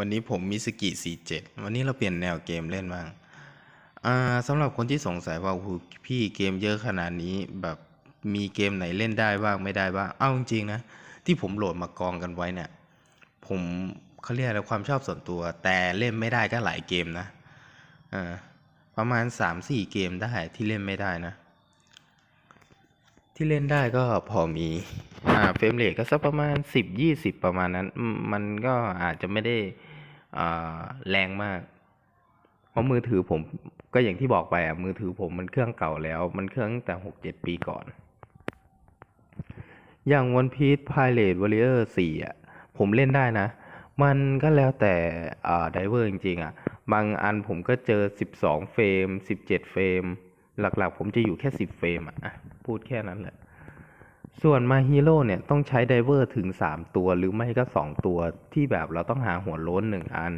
วันนี้ผมมิสกิ47วันนี้เราเปลี่ยนแนวเกมเล่นบ้างอ่าสำหรับคนที่สงสัยว่าอ้โหพี่เกมเยอะขนาดนี้แบบมีเกมไหนเล่นได้บ้างไม่ได้บ้างเอาจริงๆนะที่ผมโหลดมากองกันไว้เนี่ยผมเขาเรียกอะไรความชอบส่วนตัว แต่เล่นไม่ได้ก็หลายเกมนะอ่าประมาณ 3-4 เกมได้ที่เล่นไม่ได้นะ ที่เล่นได้ก็พอมีอ่าเฟรมเรทก็สักประมาณสิบยี่สิบประมาณนั้น มันก็อาจจะไม่ได้ แรงมาก เพราะมือถือผมก็อย่างที่บอกไปอะมือถือผมมันเครื่องเก่าแล้ว มันเครื่องตั้งแต่หกเจ็ดปีก่อน อย่าง One Piece Pirate Warrior 4อะผมเล่นได้นะ มันก็แล้วแต่อ่าไดเวอร์จริงๆอะ บางอันผมก็เจอ 12 เฟรม 17 เฟรม หลักๆ ผมจะอยู่แค่ 10 เฟรมอะ พูดแค่นั้นแหละ ส่วนมาฮีโร่เนี่ยต้องใช้ไดเวอร์ถึง 3 ตัวหรือไม่ก็ 2 ตัวที่แบบเราต้องหาหัวโล้น1อัน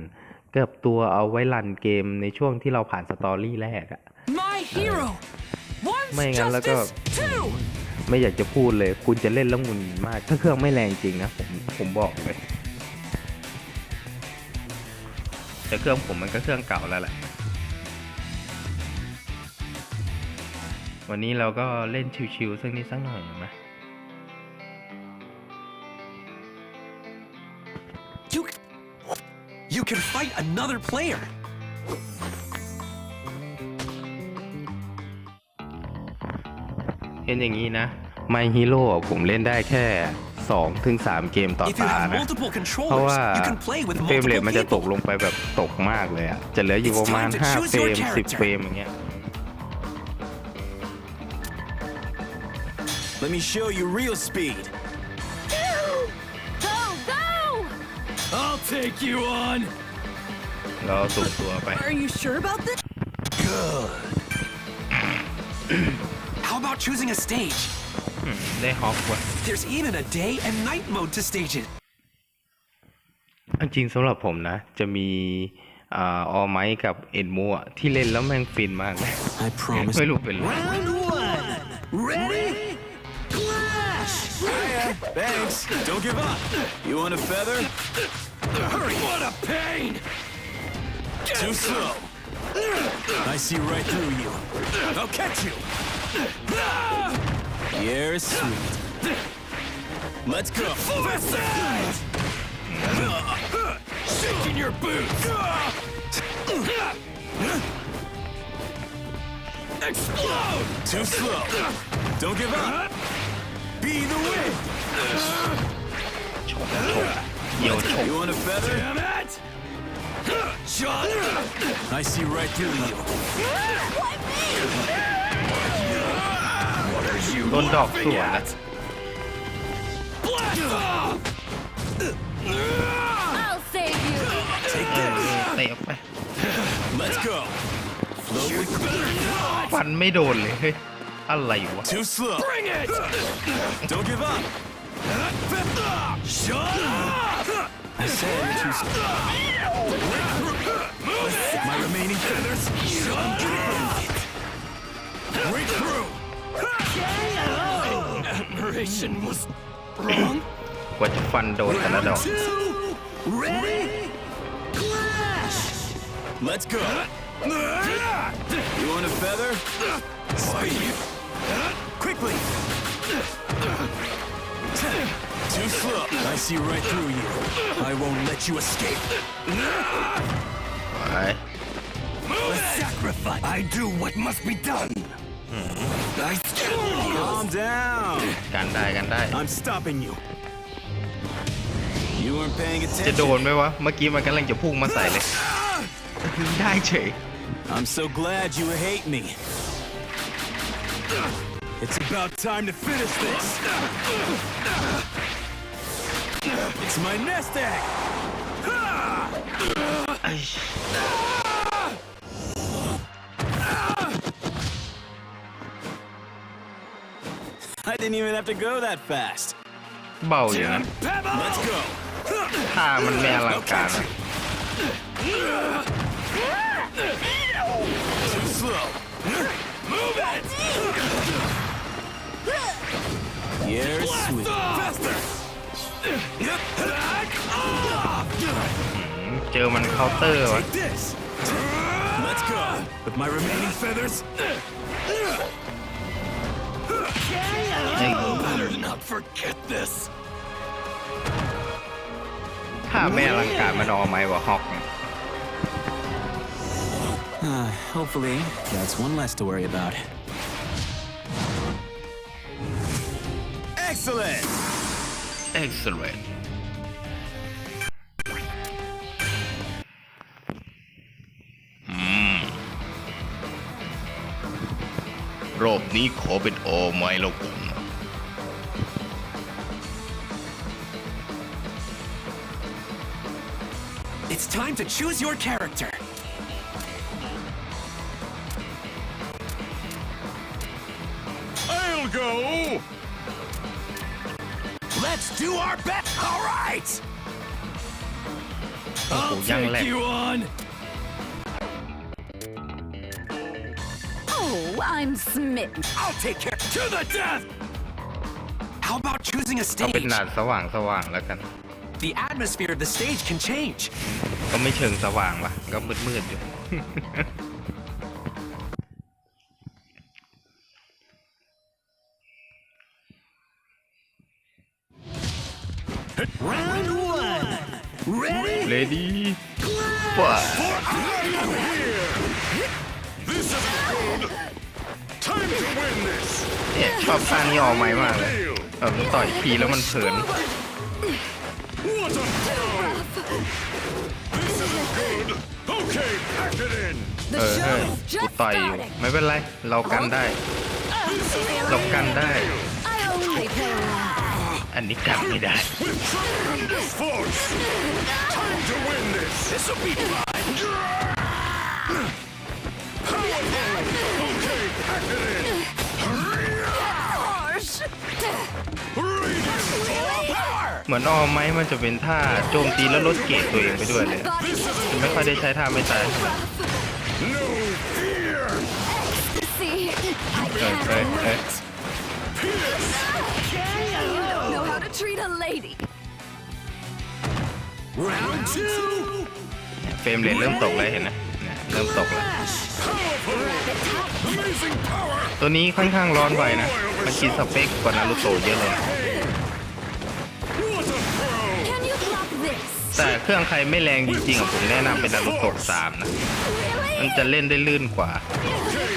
กับตัวเอาไว้รันเกมในช่วงที่เราผ่านสตอรี่แรกอะ My hero. One's ไม่งั้นแล้วก็ justice, two. ไม่อยากจะพูดเลย คุณจะเล่นแล้วหงุนงิดมาก ถ้าเครื่องไม่แรงจริงนะผมผมบอกเลย แต่เครื่องผมมันก็เครื่องเก่าแล้วแหละวันนี้เราก็เล่นชิวๆสักนิดสักหน่อยไห You can fight another player. เห็นอย่างนี้นะ My Hero อะผมเล่นได้แค่2ถึง3เกมต่อ If you ตา have นะ multiple เพราะว่า controllers, you can play with เฟรมเรท multiple มันจะตก people. ลงไปแบบตกมากเลยอะจะเหลืออยู่ประมาณ It's time to 5 choose เฟร your ม 10 character. เฟรมอย่างเงี้ย Let me show you real speed. take you on. เราสุ่มตัวไป Are you sure about this? Good. How about choosing a stage? ได้ฮอกว่ะ There's even a day and night mode to stage it. อันจริงสำหรับผมนะ จะมีอ่าออไมกับเอ็นมัวที่เล่นแล้วแม่งฟินมากเลย I promise. ไม่รู้เป็นไร Round one. Ready? Clash! Thanks. Don't give up. You want a feather? Hurry! What a pain! Too slow. I see right through you. I'll catch you. You're sweet. Let's go. Shaking your boots. Explode! Too slow. Don't give up. Be the wind. ชกชกเหี่ยวชก You want a feather? Damn it! Shot! I see right through you. โดนดอกสวนนะ Blast off! I'll save you. Take เอ this. อเตะออกไป Let's go. Float withฟันไม่โดนเลยเฮ้ย อะไรวะ Too slow. Bring it! Don't give up. Shut up! My remaining feathers shall get Breakthrough! Admiration was wrong. What fun do another two, ready, clash! Let's go! You want a feather? Speed! Quickly! Too slow. I see right through you. I won't let you escape. ไป A sacrifice. I do what must be done. I Calm down. กันได้กันได้ I'm stopping you. You weren't paying จะ attention. โดนไหมวะ เมื่อกี้มันกำลังจะพุ่งมาใส่เลยได้เฉย I'm so glad you hate me. It's about time to finish this. It's my nest egg! I didn't even have to go that fast. Bowling. Let's go. I'm a melon. Too slow. Move it! You're sweet. Faster! Back off. เจอ เคาน์เตอร์วะ Take this. Let's go. With my remaining feathers. ไอ้ Better not forget this. ถ้าไม่อลังการมันออกไหมวะฮอกเนี่ย Uh, hopefully, that's one less to worry about. Excellent! excellent รอบนี้ขอเป็นออไม้แล้วกัน It's time to choose your character. I'll go. Let's do our best. All right. โอ้โห I'll ยังแหล take ก you on. I'm smitten. I'll take care to the death. How about choosing a เอาเป็น stage? หนาดสว่างสว่างแล้วกัน The atmosphere of the stage can change. ก็ไม่เชิงสว่างวะก็มืดมืดๆอยู่ เนี่ยชอบท่านี้ออกไหมมากเลยแบบต่อยทีแล้วมันเผินเออเออกูต่อยอยู่ไม่เป็นไร เรากันได้ เรากันได้ อันนี้กันไม่ได้ เหมือนออมไหมมันจะเป็นท่าโจมตีแล้วลดเกรดตัวเองไปด้วยเลย My body has ไม่ค่อยได้ใช้ท่าไม่ตาย No fear. See, I Okay, can't okay, okay. wait. You don't know how to treat a lady. Round two. เฟรมเรทเริ่มตกแล้วเห็นไหม เนี่ยเริ่มตกแล้ว Powerful. Amazing power. ตัวนี้ค่อนข้างร้อนไวนะ มันกินสเปคกว่านารูโตะเยอะเลยนะ What a pro. Can you block this? แต่เครื่องใครไม่แรงจริงๆอะผมแนะนำเป็นนารูโตะสามนะ มัน Really? จะเล่นได้ลื่นกว่า Okay,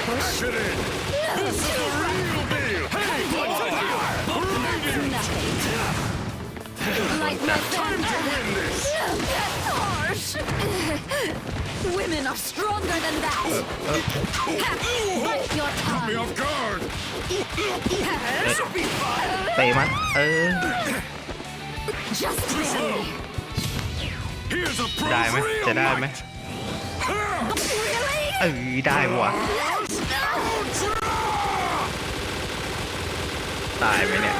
pack it in. This is the real deal. Hey, what's the Nothing. Like my Time to family. win this. That's harsh. Women are stronger than that. Bite your Me tongue. off guard. เตะมันเออ Just barely. Here's a ได้ pro's ไหม real จะได้ไหม might. Really? เออได้วะตายไหมเนี่ย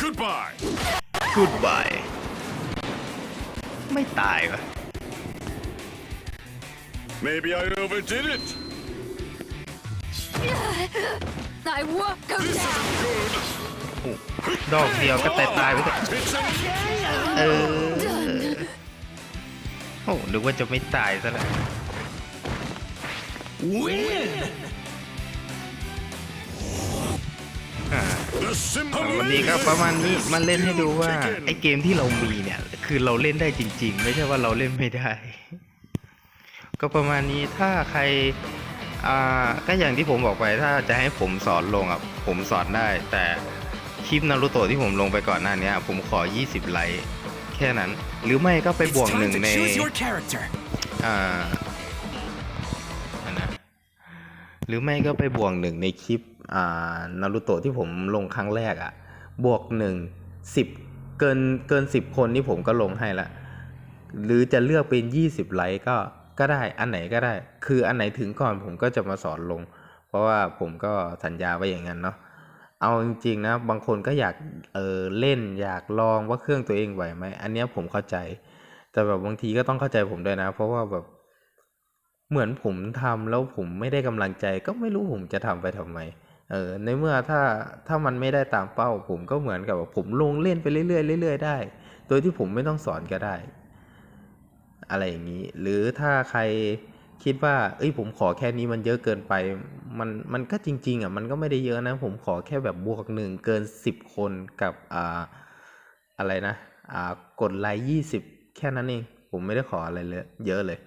Goodbye. Goodbye ไม่ตายวะ Maybe I overdid it. I won't go This down. isn't good. โอ้ดอกเดียวก็ตายตายๆไปเถอะ It's a เออ โอ้นึกว่าจะไม่ตายซะแล้ว win. วันนี้ก็ประมาณนี้มาเล่นให้ดูว่าไอ้เกมที่เรามีเนี่ย คือเราเล่นได้จริง ๆ ไม่ใช่ว่าเราเล่นไม่ได้ ก็ประมาณนี้ถ้าใครอ่าก็อย่างที่ผมบอกไปถ้าจะให้ผมสอนลงอะผมสอนได้ แต่คลิปนารูโตะที่ผมลงไปก่อนหน้านี้ผมขอ 20 ไลค์แค่นั้น หรือไม่ก็ไปบวก It's หนึ่ง time to ใน choose your character. อ่าอันนะหรือไม่ก็ไปบวกหนึ่งในคลิปอ่า นารูโตะที่ผมลงครั้งแรกอะ่ะ บวกหนึ่งสิบเกินเกินสิบคนนี่ผมก็ลงให้ละ หรือจะเลือกเป็นยี่สิบไลค์ก็ก็ได้อันไหนก็ได้ คืออันไหนถึงก่อนผมก็จะมาสอนลง เพราะว่าผมก็สัญญาไว้อย่างนั้นเนาะเอาจริงๆนะบางคนก็อยากเออเล่นอยากลองว่าเครื่องตัวเองไหวไหมอันเนี้ยผมเข้าใจ แต่แบบบางทีก็ต้องเข้าใจผมด้วยนะ เพราะว่าแบบเหมือนผมทำแล้วผมไม่ได้กำลังใจ ก็ไม่รู้ผมจะทำไปทำไม เออในเมื่อถ้าถ้ามันไม่ได้ตามเป้า ผมก็เหมือนกับว่าผมลงเล่นไปเรื่อยๆเรื่อยๆได้ โดยที่ผมไม่ต้องสอนก็ได้ อะไรอย่างนี้ หรือถ้าใครคิดว่า เอ้ยผมขอแค่นี้มันเยอะเกินไป มันมันก็จริง ๆอะมันก็ไม่ได้เยอะนะ ผมขอแค่แบบบวกหนึ่งเกินสิบคนกับอ่าอะไรนะอ่ากดไลค์ยี่สิบแค่นั้นเอง ผมไม่ได้ขออะไรเลย เยอะเลย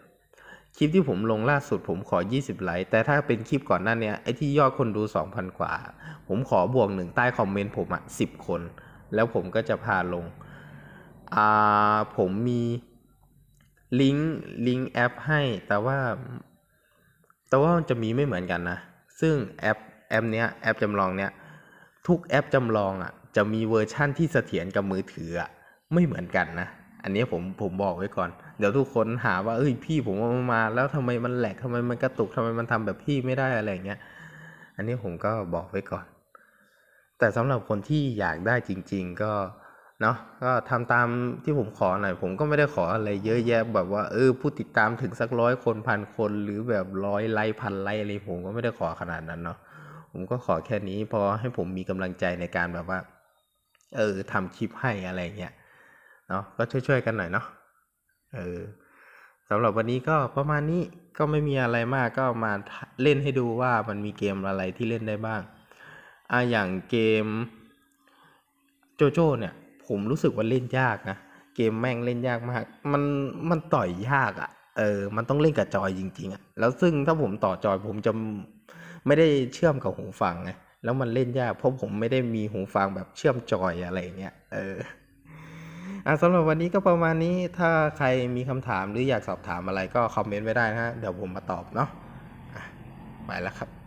คลิปที่ผมลงล่าสุดผมขอ 20 ไลค์ แต่ถ้าเป็นคลิปก่อนหน้าเนี้ยไอ้ที่ยอดคนดู 2,000 กว่า ผมขอบวกหนึ่งใต้คอมเมนต์ผมอะ10 คน แล้วผมก็จะพาลง อ่า ผมมีลิงก์ลิงก์แอปให้ แต่ว่า แต่ว่าจะมีไม่เหมือนกันนะ ซึ่งแอปแอปเนี้ยแอปจำลองเนี้ยทุกแอปจำลองอะจะมีเวอร์ชั่นที่เสถียรกับมือถืออะไม่เหมือนกันนะ อันนี้ผมผมบอกไว้ก่อน เดี๋ยวทุกคนหาว่าเอ้ยพี่ผมเอามา แล้วทำไมมันแหลกทำไมมันกระตุกทำไมมันทำแบบพี่ไม่ได้อะไรเงี้ย อันนี้ผมก็บอกไว้ก่อน แต่สำหรับคนที่อยากได้จริง ๆ ก็เนาะก็ทำตามที่ผมขอหน่อยผมก็ไม่ได้ขออะไรเยอะแยะแบบว่าเออผู้ติดตามถึงสักร้อยคนพันคนหรือแบบร้อยไลค์พันไลค์อะไรผมก็ไม่ได้ขอขนาดนั้นเนาะผมก็ขอแค่นี้พอให้ผมมีกำลังใจในการแบบว่า เออทำคลิปให้อะไรเงี้ย เนาะก็ช่วยๆกันหน่อยเนาะเออสำหรับวันนี้ก็ประมาณนี้ก็ไม่มีอะไรมากก็มาเล่นให้ดูว่ามันมีเกมอะไรที่เล่นได้บ้างอะอย่างเกมโจโจ้เนี่ย ผมรู้สึกว่าเล่นยากนะเกมแม่งเล่นยากมาก มันมันต่อยยากอะ่ะ เออ มันต้องเล่นกับจอยจริงๆอะ่ะ แล้วซึ่งถ้าผมต่อจอยผมจะไม่ได้เชื่อมกับหูฟังไง แล้วมันเล่นยากเพราะผมไม่ได้มีหูฟังแบบเชื่อมจอยอะไรเงี้ย เออ อะสำหรับวันนี้ก็ประมาณนี้ถ้าใครมีคำถามหรืออยากสอบถามอะไรก็คอมเมนต์ไว้ได้นะฮะเดี๋ยวผมมาตอบเนาะะไปแล้วครับ